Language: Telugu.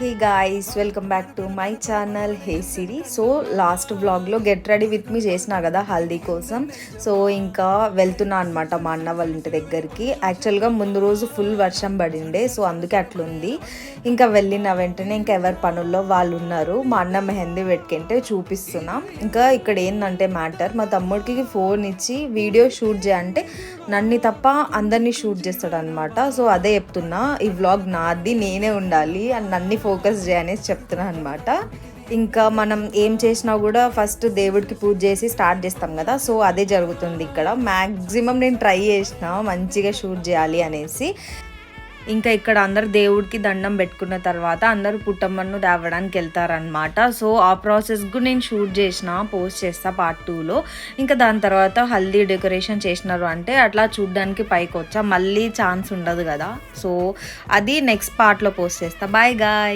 Hey guys welcome back to my channel hey Siri so last వ్లాగ్లో గెట్ రెడీ విత్ మీ చేసిన కదా హల్దీ కోసం. సో ఇంకా వెళ్తున్నా అనమాట మా అన్న వాళ్ళ ఇంటి దగ్గరికి. యాక్చువల్గా ముందు రోజు ఫుల్ వర్షం పడిండే సో అందుకే అట్లుంది. ఇంకా వెళ్ళిన వెంటనే ఇంకా ఎవరి పనుల్లో వాళ్ళు ఉన్నారు. మా అన్న మెహందీ పెట్టుకుంటే చూపిస్తున్నాం. ఇంకా ఇక్కడ ఏంటంటే మ్యాటర్ మా తమ్ముడికి ఫోన్ ఇచ్చి వీడియో షూట్ చేయంటే నన్ను తప్ప అందరినీ షూట్ చేస్తాడనమాట సో అదే చెప్తున్నా ఈ వ్లాగ్ నాది నేనే ఉండాలి. అని నన్ను ఫోకస్ చేయనేసి చెప్తున్నాను అనమాట ఇంకా మనం ఏం చేసినా కూడా ఫస్ట్ దేవుడికి పూజ చేసి స్టార్ట్ చేస్తాం కదా. సో అదే జరుగుతుంది ఇక్కడ. మ్యాక్సిమం నేను ట్రై చేసిన మంచిగా షూట్ చేయాలి అనేసి. ఇంకా ఇక్కడ అందరు దేవుడికి దండం పెట్టుకున్న తర్వాత అందరూ పుట్టమ్మను తేవడానికి వెళ్తారనమాట సో ఆ ప్రాసెస్కు నేను షూట్ చేసిన పోస్ట్ చేస్తా పార్ట్ టూలో ఇంకా దాని తర్వాత హల్దీ డెకరేషన్ చేసినారు అంటే అట్లా చూడ్డానికి పైకి వచ్చా మళ్ళీ ఛాన్స్ ఉండదు కదా. సో అది నెక్స్ట్ పార్ట్లో పోస్ట్ చేస్తా. Bye guy